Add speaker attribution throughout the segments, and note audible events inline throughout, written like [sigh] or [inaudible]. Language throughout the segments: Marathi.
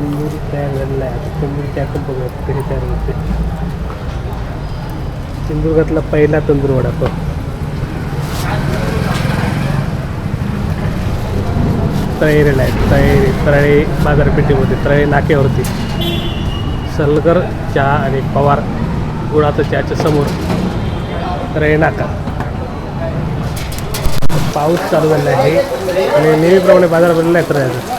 Speaker 1: तंदूर तयार झालेला आहे. आता तंदूरची आयटम कशी तयार होते. सिंधुदुर्गातला पहिला तंदूर वडापाव तळेरेला आहे. तळे तळे बाजारपेठेमध्ये तळे नाक्यावरती. सलगर चहा आणि पवार गुळाचा चहाच्या समोर तळे नाका. पाऊस चालू झाला आहे. आणि नेहमीप्रमाणे बाजार भरलेला आहे तळ्याचा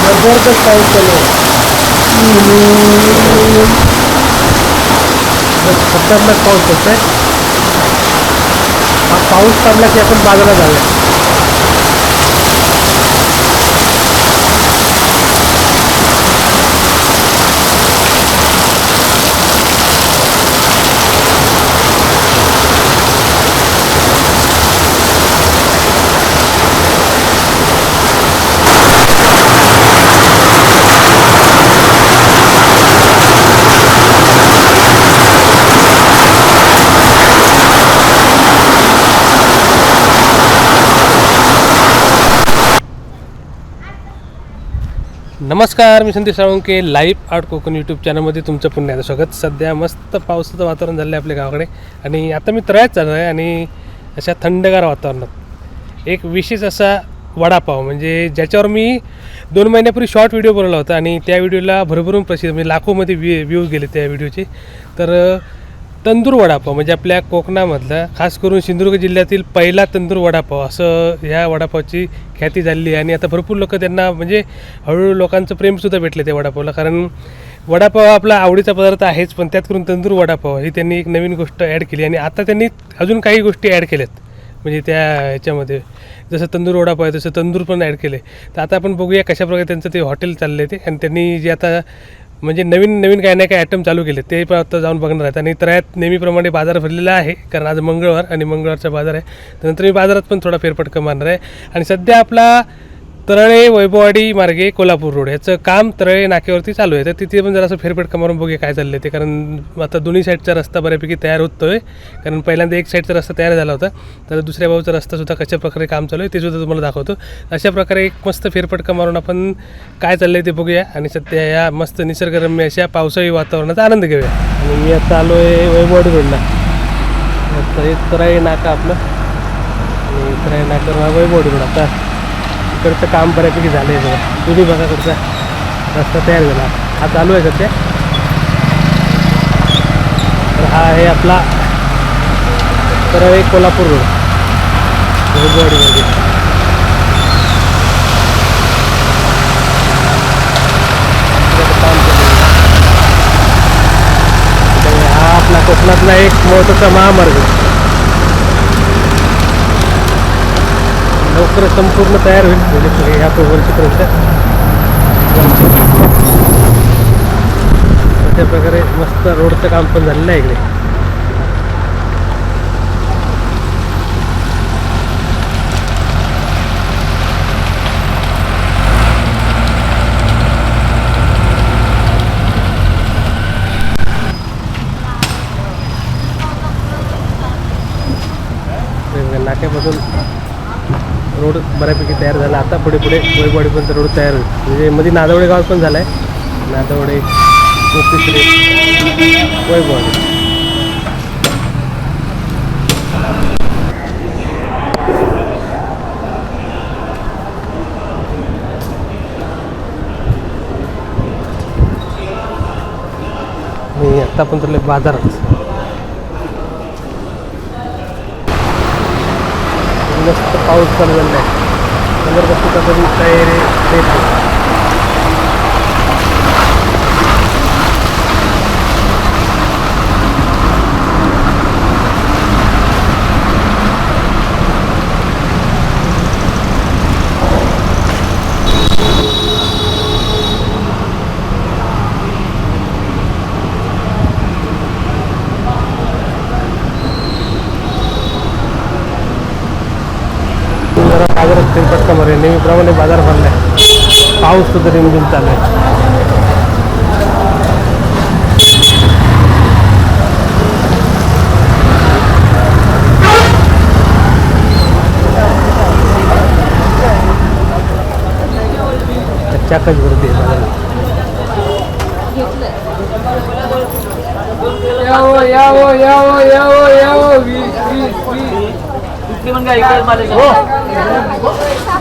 Speaker 1: जबरदस्त पाऊस चालू खतरनाक पाऊस होत आहे हा पाऊस पडला की आपण बाजारात आलो नमस्कार मी Sandesh Salunke live art Konkan YouTube चॅनलमध्ये तुमचं पुन्हा एकदा स्वागत. सध्या मस्त पावसाचं वातावरण झालं आहे आपल्या गावाकडे. आणि आता मी तळ्यात चालू आहे आणि अशा थंडगार वातावरणात. एक विशेष असा वडापाव म्हणजे ज्याच्यावर मी दोन महिन्यापूर्वी शॉर्ट व्हिडिओ बनवला होता आणि त्या व्हिडिओला भरभरून प्रसिद्ध म्हणजे लाखोमध्ये व्ह्यू व्ह्यूज गेले त्या व्हिडिओचे तर तंदूर वडापाव म्हणजे आपल्या कोकणामधला खास करून सिंधुदुर्ग जिल्ह्यातील पहिला तंदूर वडापाव असं ह्या वडापावची ख्याती झालेली आहे. आणि आता भरपूर लोक त्यांना म्हणजे हळूहळू लोकांचं प्रेमसुद्धा भेटलं त्या वडापावला. कारण वडापाव आपला आवडीचा पदार्थ आहेच पण त्यात करून तंदूर वडापाव ही त्यांनी एक नवीन गोष्ट ॲड केली. आणि आता त्यांनी अजून काही गोष्टी ॲड केल्यात. म्हणजे त्या ह्याच्यामध्ये जसं तंदूर वडापाव आहे तसं तंदूर पण ॲड केले तर आता आपण बघूया कशाप्रकारे त्यांचं ते हॉटेल चाललं आहे ते. आणि त्यांनी जे आता म्हणजे नवीन नवीन काही ना काही आयटम चालू केले ते पण आता जाऊन बघणार आहेत. आणि तऱ्यात नेहमीप्रमाणे बाजार भरलेला आहे कारण आज मंगळवार आणि मंगळवारचा बाजार आहे. त्यानंतर मी बाजारात पण थोडा फेरफटका मारणार आहे. आणि सध्या आपला तरळे वैभववाडी मार्गे कोल्हापूर रोड. याचं काम तरळे नाक्यावरती चालू आहे. तर तिथे पण जरासं फेरफटका मारून बघूया काय चाललं आहे ते. कारण आता दोन्ही साईडचा रस्ता बऱ्यापैकी तयार होतो आहे कारण पहिल्यांदा एक साईडचा रस्ता तयार झाला होता. तर दुसऱ्या बाजूचा रस्तासुद्धा कशा प्रकारे काम चालू आहे ते सुद्धा तुम्हाला दाखवतो. अशा प्रकारे एक मस्त फेरफटका मारून आपण काय चाललं आहे ते बघूया. आणि सध्या या मस्त निसर्गरम्य अशा पावसाळी वातावरणाचा आनंद घेऊया. आणि मी आता आलो आहे वैभववाडी रोडला. तर हे तराई नाका आपलं. आणि तराई नाका वैभववाडी रोड. आता इकडचं काम बऱ्यापैकी झालं आहे बघा तुम्ही बघा तुमचा रस्ता तयार झाला. हा चालू आहे सध्या. तर हा आहे आपला तरळे कोल्हापूर रोड. वैभववाडीमध्ये हा आपला कोकणातला एक महत्त्वाचा महामार्ग. लवकर संपूर्ण तयार होईल. म्हणजे ह्या वर्षीपर्यंत अशा प्रकारे मस्त रोडचं काम पण झालेलं आहे इकडे. नाक्यापासून रोड बऱ्यापैकी तयार झाला. आता पुढे पुढे वैभवाडीपर्यंत रोड तयार होईल. म्हणजे मध्ये नादवडे गाव पण झालं आहे नादवडे कोकिश्री वैभवाडी आता पण तर बाजारात मस्त पाऊस चालू झालेला आहे जबरदस्त कधी तयारी देत आहे. नेहमीप्रमाणे बाज़ार भरला. आहे पाऊस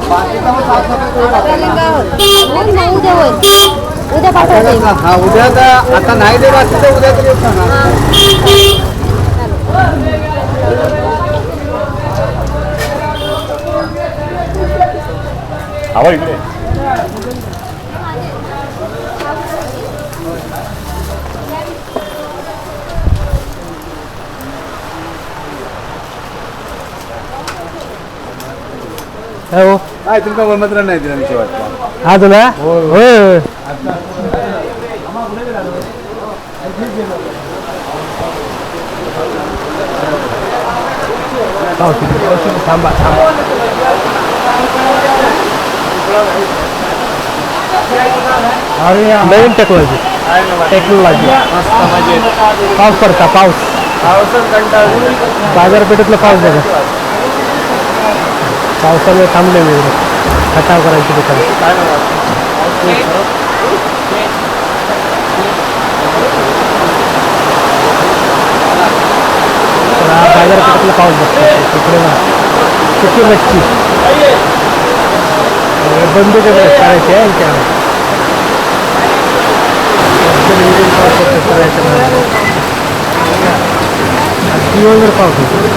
Speaker 2: यावं यावं यावं यावं यावं वीस वीस वीस
Speaker 3: नाही उद्या होईल उद्या पाठवते
Speaker 2: हा उद्या तर आता नाही दे वाटतं तर उद्या तरी येतो ना
Speaker 4: हवा इकडे.
Speaker 1: काय हो.
Speaker 2: काय तुमका वमत्र नाही दिला मी वाटतं
Speaker 1: आज ना होय होय पावशी पावशी थांबा थांबा नवीन टेक्नॉलॉजी टेक्नॉलॉजी पाऊस पडता पाऊस बाजारपेठेतला पाऊस बघा पावसामुळे थांबले मी इकडे. खटाव करायची दुकान। तर हा? बाजारपेठेतला पाऊस बघतो तिकडे ना सुकी मच्छी हे बंद करायचे करायचे आहे त्या दिवसभर पाऊस आहे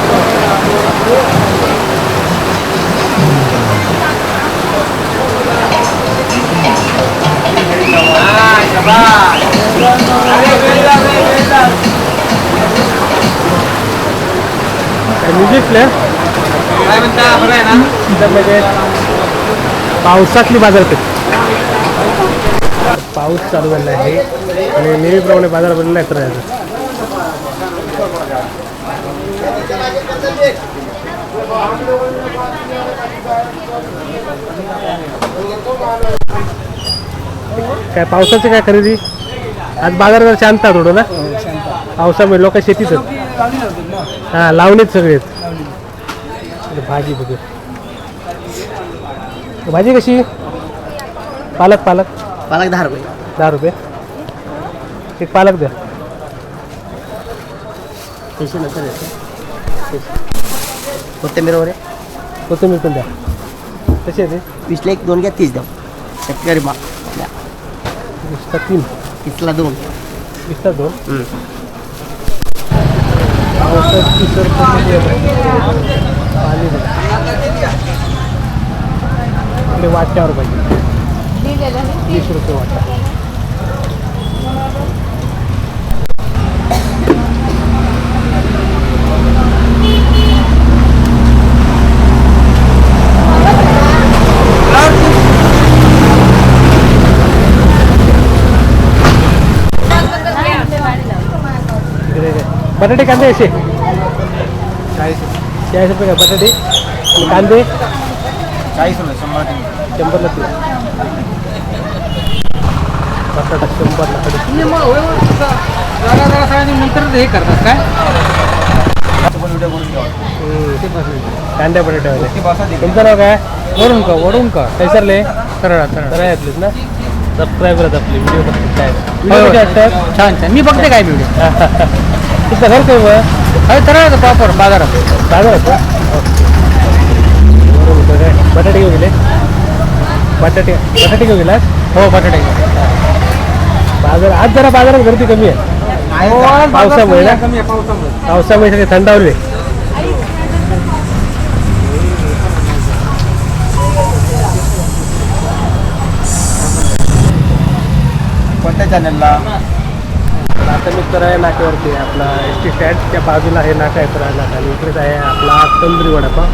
Speaker 1: पावसातली बाजारपेठ. पाऊस चालू झाला आहे. आणि नेहमीप्रमाणे बाजार बनला आहे तर काय पावसाची काय खरेदी? आज बाजार जरा शांत आहे थोडं ना? पावसामुळे लोक शेतीच. हां लावणीच सगळे. भाजी बघू. भाजी कशी? पालक पालक.
Speaker 5: पालक दहा रुपये.
Speaker 1: दहा रुपये. एक पालक द्या.
Speaker 5: कोथिंबीर वगैरे.
Speaker 1: कोथिंबीर पण द्या. कशी आहे ते?
Speaker 5: वीसला एक दोन घ्या तीस द्या. शेतकरी मा द्या
Speaker 1: वीसला तीन
Speaker 5: तीसला दोन
Speaker 1: वीसला दोन तीस रुपये बघा. इकडे वाट्यावर पाहिजे. वीस रुपये वाटा इकडे काय. बटाटे कांदे असे.
Speaker 2: चाळीस
Speaker 1: चाळीस रुपये का बटाटे? आणि कांदे?
Speaker 2: चाळीस रुपये शंभर
Speaker 1: शंभरला किलो बटाटा शंभरला किलो
Speaker 2: नंतर हे करतात काय.
Speaker 1: कांद्या बटाट्यावाले तुमचं नाव काय?
Speaker 2: वरून का वरून का
Speaker 1: कैसरले
Speaker 2: सरळ सरळ
Speaker 1: करायतलेच ना? सबस्क्राईब करत आपले व्हिडिओ बघतात काय. व्हिडिओ. कसे असतात?
Speaker 2: छान छान. मी बघते काय व्हिडिओ [laughs]
Speaker 1: तुमचं घर काय मग
Speaker 2: अरे सरळ प्रॉपर बाजारात
Speaker 1: बाजारात का बरोबर काय बटाटे घेऊन गेले बटाटे बटाटे घेऊन गेलास
Speaker 2: हो बटाटे
Speaker 1: बाजार आज जरा बाजारात गर्दी कमी आहे पावसामुळे ना? आता मी तर आहे नाक्यावरती. आहे. आपला एस टी स्टँडच्या बाजूला हे नाका आहे तर नाका आणि इकडेच आहे आपला तंदुरी वडापाव.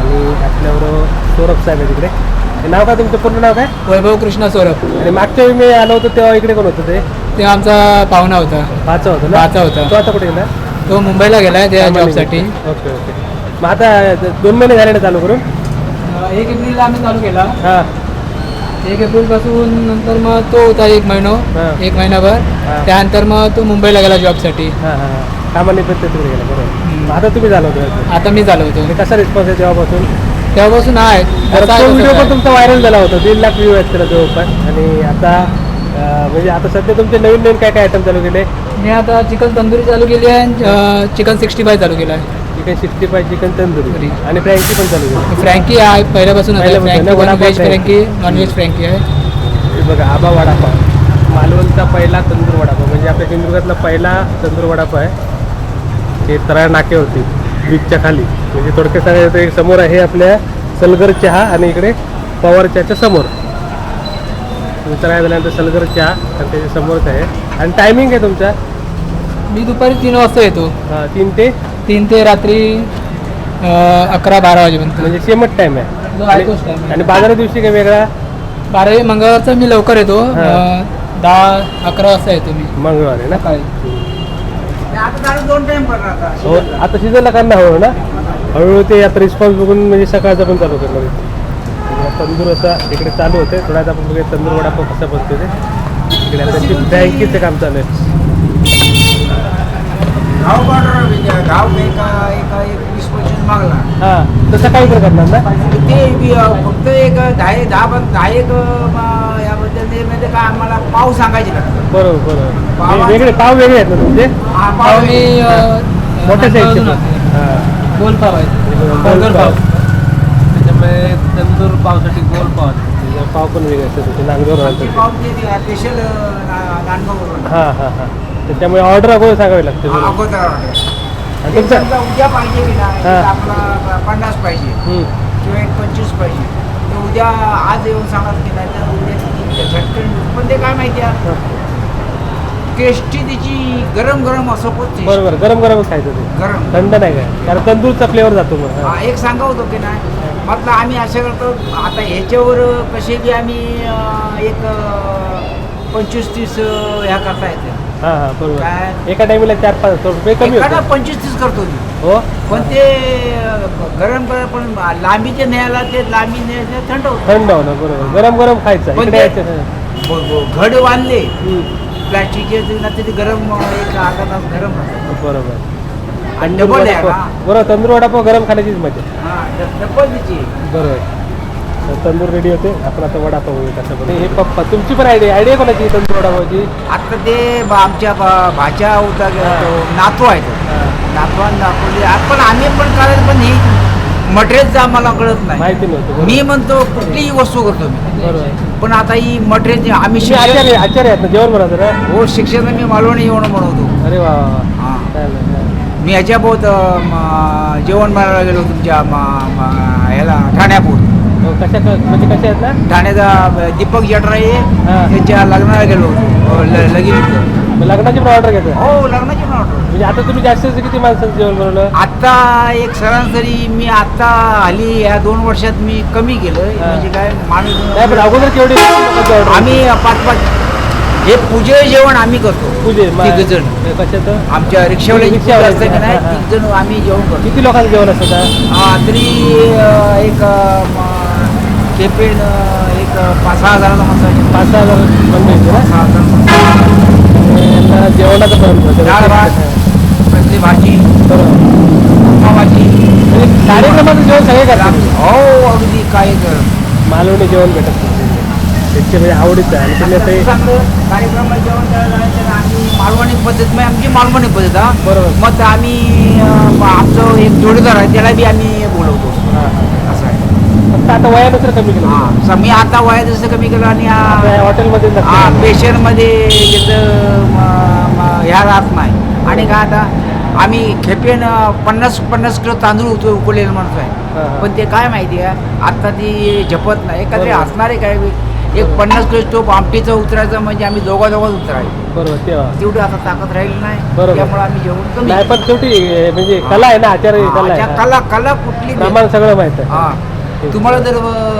Speaker 1: आणि आपल्याबरोबर सौरभ साहेब आहे तिकडे हे नाव काय तुमचं? पूर्ण नाव काय?
Speaker 6: वैभव कृष्ण सौरभ
Speaker 1: आणि मागच्या वेळी मी आलो होतो तेव्हा इकडे कोण होतं ते?
Speaker 6: ते आमचा पाहुणा होता.
Speaker 1: भाचा होता ना?
Speaker 6: भाचा होता.
Speaker 1: तो आता कुठे गेला?
Speaker 6: तो मुंबईला गेलाय त्या जॉबसाठी.
Speaker 1: Okay okay. मग आता दोन महिने झाले ना चालू करून?
Speaker 6: एक एप्रिलला आम्ही चालू केला.
Speaker 1: हां.
Speaker 6: एक एप्रिलपासून नंतर मग तो होता एक महिनो
Speaker 1: हा.
Speaker 6: एक महिनाभर.
Speaker 1: हा.
Speaker 6: त्यानंतर मग तो मुंबईला गेला जॉबसाठी
Speaker 1: हां हां हां. तिकडे गेला बरोबर. आता तुम्ही झालं होतं
Speaker 6: आता मी चालू होतो.
Speaker 1: कसा रिस्पॉन्स आहे तेव्हापासून?
Speaker 6: तेव्हापासून आहे.
Speaker 1: तर तो व्हिडिओ पण. तुमचा व्हायरल झाला होता. दीड लाख व्ह्यू आहेत त्याला जवळपास. आणि आता अं, म्हणजे आता सध्या तुमचे नवीन नवीन काय काय आयटम चालू केले?
Speaker 6: मी आता चिकन तंदुरी चालू केली आहे चिकन सिक्स्टी फाय चालू केलं आहे.
Speaker 1: Chicken sixty five chicken tandoori. आणि फ्रँकी पण चालू केली.
Speaker 6: फ्रँकी आहे पहिल्यापासून आहे. Veg
Speaker 1: frankie.
Speaker 6: Frankie non veg frankie आहे.
Speaker 1: बघा आबा वडापाव. मालवणचा पहिला तंदूर वडापाव. म्हणजे आपल्या सिंधुदुर्गातला पहिला तंदूर वडापाव आहे. हे तराळ नाक्यावरती बीचच्या खाली. म्हणजे थोडक्यात सांगायचं तर समोर आहे आपल्या सलगर चहा आणि इकडे पवार चहाच्या समोर. तराळ झाल्यानंतर सलगर चहा आणि त्याच्या समोरच आहे. आणि टायमिंग आहे तुमचा?
Speaker 6: मी दुपारी तीन वाजता येतो.
Speaker 1: तीन ते
Speaker 6: तीन ते रात्री अकरा बारा वाजेपर्यंत.
Speaker 1: म्हणजे सेमच टाईम आहे.
Speaker 6: जो आहे
Speaker 1: आणि-
Speaker 6: तोच time आहे.
Speaker 1: आणि बाजारा दिवशी काय वेगळा?
Speaker 6: बारावी मंगळवारचा मी लवकर येतो.
Speaker 1: हा.
Speaker 6: दहा अकरा वाजता येतो मी.
Speaker 1: मंगळवार आहे ना?
Speaker 6: सकाळी.
Speaker 2: आता दोन टाइम आता.
Speaker 1: हो आता सीझनला करणार हळूहळू ना? हळूहळू ते आता रिस्पॉन्स बघून म्हणजे सकाळचा पण चालू करणार तंदूर आता इकडे चालू होते. थोड्या आता आपण बघूया तंदूर वडापाव कसा बनतो ते. इकडे आता बँकेचं काम चालू आहे.
Speaker 2: गाव बॉर्डर गाव एका एका एक वीस पंचवीस मागला.
Speaker 1: हां तसं काही पण करणार ना?
Speaker 2: ते बी, फक्त एक दहा एक- दहा पण दहा एक अ, म, याबद्दल ते म्हणजे काय आम्हाला पाव सांगायचे लागतात.
Speaker 1: बरोबर बरोबर.
Speaker 2: पावा-
Speaker 1: हे वेगळे पाव वेगळे आहेत ना तुमचे?
Speaker 2: हा
Speaker 6: पाव
Speaker 2: पाव
Speaker 6: मी. अं,
Speaker 1: मोठ्या साईजचे.
Speaker 6: आणतो.
Speaker 1: हां.
Speaker 6: गोल पाव आहे बर्गर पाव.
Speaker 1: त्याच्यामुळे तंदूर पावसाठी गोल पाव पाव पण वेगळे असतात
Speaker 2: पाव ते स्पेशल नांदगाववरून
Speaker 1: हां हां हां. त्याच्यामुळे ऑर्डर अगोदर सांगावी लागते. बरोबर.
Speaker 2: अगोदर order.
Speaker 1: आणि
Speaker 2: ते
Speaker 1: तुमचं?
Speaker 2: समजा उद्या पाहिजे की नाही
Speaker 1: हा.
Speaker 2: आपला पन्नास पाहिजे.
Speaker 1: हं.
Speaker 2: किंवा एक पंचवीस पाहिजे. तर उद्या आज येऊन सांगत की नाही तर उद्या झटकन पण ते काय माहिती आहे? टेस्टी त्याची गरम गरम असं पण
Speaker 1: बरोबर गरम गरमच खायचं ते.
Speaker 2: गरम.
Speaker 1: थंड नाही काय कारण तंदूरचा फ्लेवर जातो मग
Speaker 2: हा, एक सांगा होतो की नाही? म्हटलं आम्ही असं करतो आता ह्याच्यावर कसे बी आम्ही अं, एक पंचवीस तीस ह्या करता येते.
Speaker 1: हां हां बरोबर.
Speaker 2: काय?
Speaker 1: एका टाइमला चार पाच रुपये कमी
Speaker 2: एखादा पंचवीस तीस करतो मी.
Speaker 1: हो?
Speaker 2: पण ते गरम गरम पण लांबीचे न्यायला ते लांबी न्यायला थंड होतं.
Speaker 1: थंड होणं बरोबर. गरम गरम खायचं.
Speaker 2: पण
Speaker 1: इकडे
Speaker 2: ते-
Speaker 1: यायचं नाही.
Speaker 2: ब- ब- घड बांधले
Speaker 1: हं.
Speaker 2: प्लॅस्टिकचे ते ना ते गरम एक अर्धा तास गरम
Speaker 1: बरोबर.
Speaker 2: आणि डबल आहे
Speaker 1: बरोबर तंदूर वडापाव गरम खाण्याचीच मजा.
Speaker 2: हा ड- डबल
Speaker 1: बरोबर. तंदूर रेडी होते आपण आता वडापाव होईल कसं पण हे पप्पा तुमची पण आयडिया आयडिया कोणाची तंदूर वडापावची
Speaker 2: आता ते ब- आमच्या ब- भाच्या होता
Speaker 1: हा.
Speaker 2: तो नातू आहे तो
Speaker 1: हां.
Speaker 2: नातवान दाखवले आपण आम्ही पण करायचं पण ही मटेरियलचं आम्हाला कळत नाही
Speaker 1: माहिती नव्हतं बरोबर.
Speaker 2: मी म्हणतो कुठलीही वस्तू करतो मी
Speaker 1: बरोबर
Speaker 2: पण आता ही मटेरियल आम्ही
Speaker 1: तुम्ही आचार्य
Speaker 2: शिक्षण
Speaker 1: आचार्य आहेत ना जेवण बनवतं ना
Speaker 2: हो शिक्षण मी मालवणी जेवण बनवतो
Speaker 1: अरे वा वा वा.
Speaker 2: हा.
Speaker 1: चालेल.
Speaker 2: मी ह्याच्या बहुत जेवण बनवायला गेलो तुमच्या म- म- ह्याला ठाण्यापूर
Speaker 1: कशा म्हणजे कशा आहेत ना?
Speaker 2: ठाण्याचा दीपक जटराये
Speaker 1: हा.
Speaker 2: त्यांच्या लग्नाला गेलो. होतो ल- लगीन
Speaker 1: मग लग्नाची पण ऑर्डर घेतो
Speaker 2: हो लग्नाची पण ऑर्डर
Speaker 1: म्हणजे आता तुम्ही जास्त किती माणसाचं जेवण बनवलं?
Speaker 2: आता एक सरासरी मी आता हल्ली ह्या दोन वर्षात मी कमी केलं
Speaker 1: हा.
Speaker 2: म्हणजे काय
Speaker 1: नाही पण
Speaker 2: माणूस
Speaker 1: अगोदर केवढी लोकांची
Speaker 2: आम्ही पाच पाच हे पूजे जेवण आम्ही करतो.
Speaker 1: पूजे
Speaker 2: जण
Speaker 1: कशाचं?
Speaker 2: आमच्या रिक्षावाले
Speaker 1: रिक्षावाले,
Speaker 2: असतं की नाही
Speaker 1: हा, हा.
Speaker 2: तिघ जण आम्ही जेवण करतो.
Speaker 1: किती लोकांचं जेवण असतं का
Speaker 2: हा, तरी अं, एक अं, केपेन अं, एक पाच सहा हजाराचा मसाला
Speaker 1: पाच सहा हजार बंद येते ना?
Speaker 2: सहा हजार.
Speaker 1: यांना जेवणाचं पण
Speaker 2: डाळ भात कसली भाजी?
Speaker 1: बरोबर
Speaker 2: भाजी?
Speaker 1: म्हणजे कार्यक्रमाचं जेवण सगळे करतात.
Speaker 2: हो अगदी काय कर
Speaker 1: मालवणी जेवण भेटत. त्यांचे म्हणजे आवडीचं आहे. आणि तुम्ही
Speaker 2: कार्यक्रमाला जेवण करायला आम्ही मालवणी पद्धत म्हणजे आमची मालवणी पद्धत हा.
Speaker 1: बरोबर.
Speaker 2: मग आम्ही आमचं एक जोडीदार आहे त्याला बी आम्ही बोलवतो
Speaker 1: हां.
Speaker 2: असं आहे
Speaker 1: फक्त आता वयानुसार कमी केलं.
Speaker 2: हा मी आता वया जसं कमी केलं आणि हा
Speaker 1: हॉटेलमध्ये
Speaker 2: हा. पेशंटमध्ये त्याचं म- म- ह्या राहत नाही. आणि काय आता आम्ही खेपेन पन्नास पन्नास किलो तांदूळ उत उकळलेलं माणूस
Speaker 1: हा, हा.
Speaker 2: आहे पण ते काय माहिती आहे? आता ती झपत नाही. एखादी
Speaker 1: बरोबर.
Speaker 2: असणारे काय? एक. पन्नास किलो स्टोप आमटीचं उतरायचं म्हणजे आम्ही दोघा दोघांच उतरायचं
Speaker 1: बरोबर तेव्हा.
Speaker 2: तेवढी आता ताकद राहिली नाही. त्यामुळे आम्ही जेवण कमी
Speaker 1: नाही पण शेवटी म्हणजे कला आहे ना आचार्य कला आहे
Speaker 2: कला कला कुठली बी-
Speaker 1: प्रमाण सगळं माहीत आहे.
Speaker 2: हा. तुम्हाला जर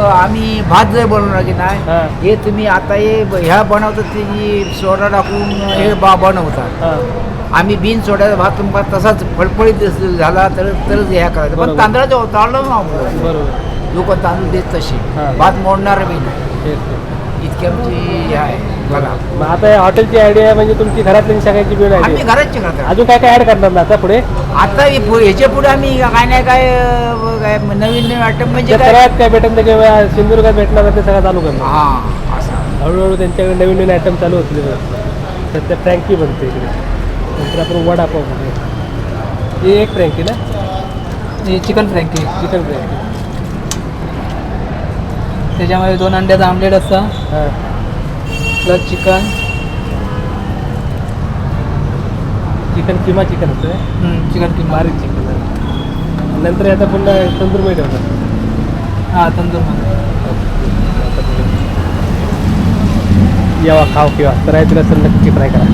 Speaker 2: आम्ही भात जर बनवणार की. नाही हे तुम्ही आता हे ह्या बनवतात ते जी सोडा टाकून हे बा बनवतात. आम्ही बिन सोड्याचा भात तुम्हाला तसाच फळफळीत जस- झाला तर तरच ह्या करायचं. पण तांदळाचं तांदळ लोक तांदूळ देत तसे. भात मोडणार बी नाही. इतकी आमची हे आहे बघा.
Speaker 1: मग आता या हॉटेलची आयडिया म्हणजे तुमची घरातली सगळ्यांची मिळून
Speaker 2: आम्ही
Speaker 1: आयडिया
Speaker 2: घरातचे करतो
Speaker 1: अजून काय काय ऍड करणार ना आता पुढे?
Speaker 2: आता हे पु- ह्याच्या पुढे आम्ही काय नाही काय अं, काय नवीन नवीन आयटम म्हणजे काय?
Speaker 1: काय भेटेल ते किंवा सिंधुदुर्गात भेटणार ते सगळं चालू करणार.
Speaker 2: हा असं.
Speaker 1: हळूहळू त्यांच्याकडे नवीन नवीन आयटम चालू होतील. सध्या फ्रँकी बनते इकडे. नंतर आपण वडापाव बनवू. ही एक फ्रँकी ना?
Speaker 6: Chicken frankie.
Speaker 1: Chicken frankie.
Speaker 6: त्याच्यामध्ये दोन अंड्याचा आमलेट असता.
Speaker 1: हां.
Speaker 6: Plus chicken.
Speaker 1: Chicken keema chicken असतं
Speaker 6: चिकन किंवा
Speaker 1: बारीक चिकन नंतर आता पुन्हा तंदूर मीठ होतं.
Speaker 6: हां तंदूरमध्ये
Speaker 1: यावा खाव किंवा करायचं असेल नक्की ट्राय करा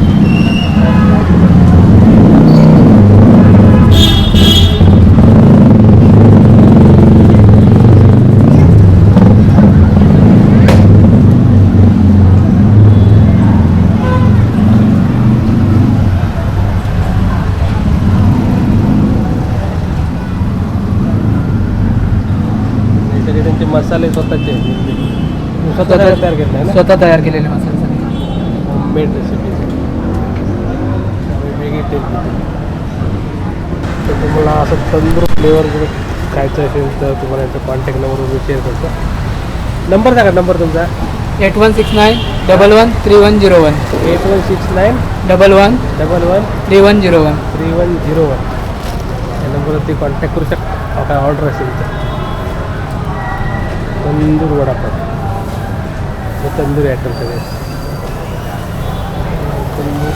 Speaker 1: हे सगळे त्यांचे मसाले स्वतःचे आहेत. स्वतः तयार केले आहे ना?
Speaker 6: स्वतः तयार केलेले मसाले सगळे
Speaker 1: मेड रेसिपी वेगळी टेस्ट तर तुम्हाला असं तंदूर फ्लेवर जर खायचं असेल तर तुम्हाला याचा कॉन्टॅक्ट नंबर मी शेअर करतो. नंबर सांगा नंबर तुमचा.
Speaker 6: Eight one six nine double one three one zero one.
Speaker 1: Eight one six nine
Speaker 6: double one
Speaker 1: double one
Speaker 6: three one zero one.
Speaker 1: Three one zero one. या नंबरवरती कॉन्टॅक्ट करू शकता. काय ऑर्डर असेल तर. तंदूर वडापाव. तंदूर आयटम सगळे. तंदूर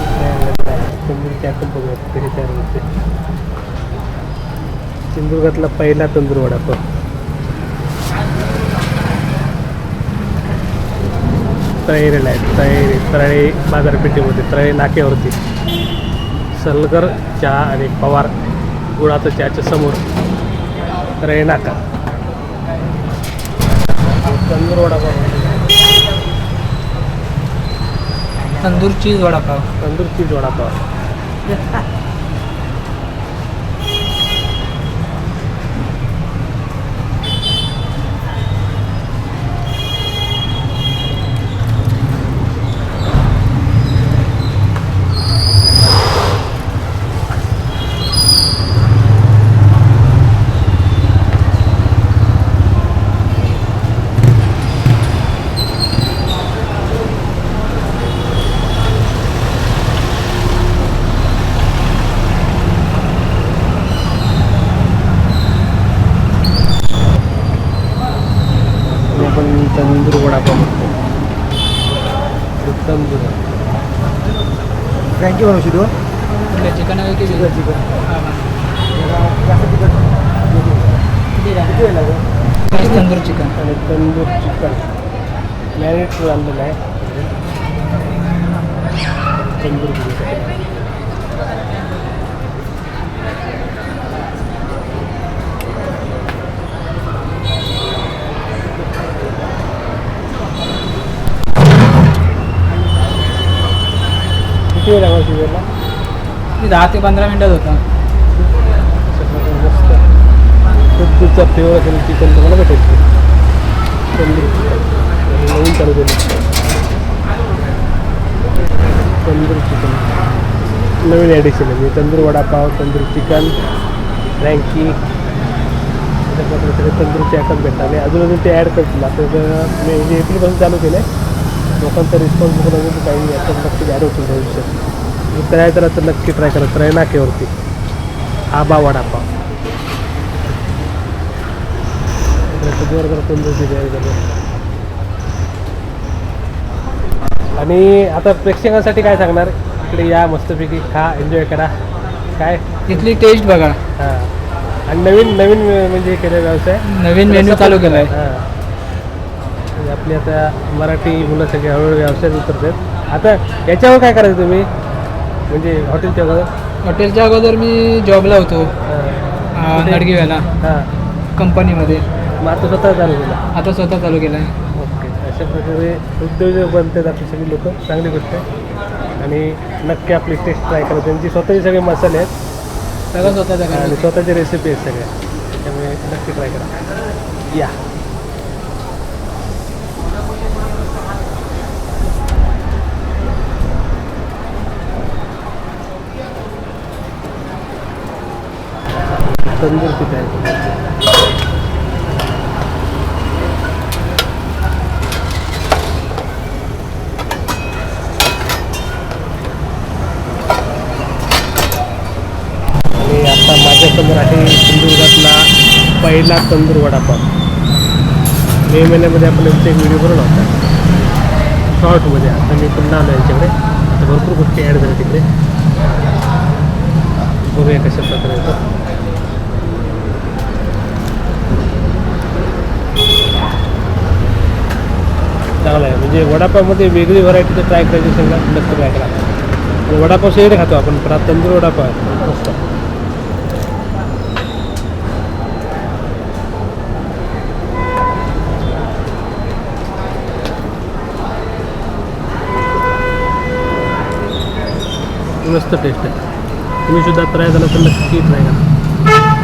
Speaker 1: तंदूरचे आयटम बघूया तयार होते. सिंधुदुर्गातला पहिला तंदूर वडापाव तळेरेला आहे तळे तळे बाजारपेठेमध्ये तळे नाक्यावरती. सलगर चहा आणि पवार गुळाचा चहाच्या समोर. तळे नाका. तंदूर वडापाव
Speaker 6: तंदूर चीज वडापाव
Speaker 1: तंदूर चीज वडापाव [laughs] आणि आपण तंदूर वडापाव तंदूर
Speaker 5: फ्रँकी बनवशी तू
Speaker 6: कुठले चिकन आहे की तंदूर चिकन.
Speaker 1: आणि तंदूर चिकन. मॅरिनेट आणलेलं आहे. तंदूर चिकन. किती वेळ लागला शिजायला
Speaker 6: ती दहा ते पंधरा मिनिटात होता.
Speaker 1: सगळं मस्त तंदूरचा फ्लेवर असेल चिकन तुम्हाला भेटेल. चिकन. नवीन चालू केलं. तंदूर चिकन. नवीन ॲडिशन आहे. म्हणजे तंदूर वडापाव तंदूर चिकन फ्रँकी सगळे तंदूरचे आयटम भेटतात. आणि अजून अजून ते ॲड करतील. आता जर मी एप्रिलपासून चालू केलं आहे लोकांचा रिस्पॉन्स बघून अजून काही आयटम नक्की ॲड होतील भविष्यात. ट्राय करा तर नक्की ट्राय करा. ट्राय नाक्यावरती आबा वडापाव. आणि आता प्रेक्षकांसाठी काय सांगणार? इकडे या मस्तपैकी खा एन्जॉय करा. काय?
Speaker 6: इथली टेस्ट बघा.
Speaker 1: हां. आणि नवीन नवीन म्हणजे केलेला व्यवसाय.
Speaker 6: नवीन मेन्यू चालू केला आहे
Speaker 1: आपली आता मराठी मुलं सगळे हळूहळू व्यवसायात उतरतात आता याच्यावर काय करायचं तुम्ही? म्हणजे हॉटेलच्या अगोदर?
Speaker 6: हॉटेलच्या अगोदर मी जॉबला होतो.
Speaker 1: हां.
Speaker 6: कंपनीमध्ये.
Speaker 1: मग आता स्वतः चालू केलं?
Speaker 6: आता स्वतः चालू केला आहे.
Speaker 1: ओके. अशा प्रकारे उद्योजक बनतात आपली सगळी लोक. चांगली गोष्ट आहे. आणि नक्की आपली टेस्ट ट्राय करा. त्यांची स्वतःचे सगळे मसाले आहेत.
Speaker 6: सगळं स्वतःचं
Speaker 1: आणि स्वतःच्या रेसिपी आहेत सगळ्या त्यामुळे नक्की ट्राय करा. या. तंदूर तिथे आहे आणि आता माझ्यासमोर आहे सिंधुदुर्गातला पहिला तंदूर वडापाव. मे महिन्यामध्ये आपण यांचा एक व्हिडिओ करून होता शॉर्टमध्ये आता मी पुन्हा आलो यांच्याकडे. आता भरपूर गोष्टी ॲड झाल्या तिकडे. बघूया कशा प्रकारे चांगला आहे. म्हणजे वडापावमध्ये वेगळी व्हरायटी तर ट्राय करायची असेल ना नक्की ट्राय करा. वडापाव सगळे खातो आपण, पण आता तंदूर वडापाव आहे. मस्त. मस्त टेस्ट आहे. तुम्ही सुद्धा ट्राय झाला तर नक्की ट्राय करा.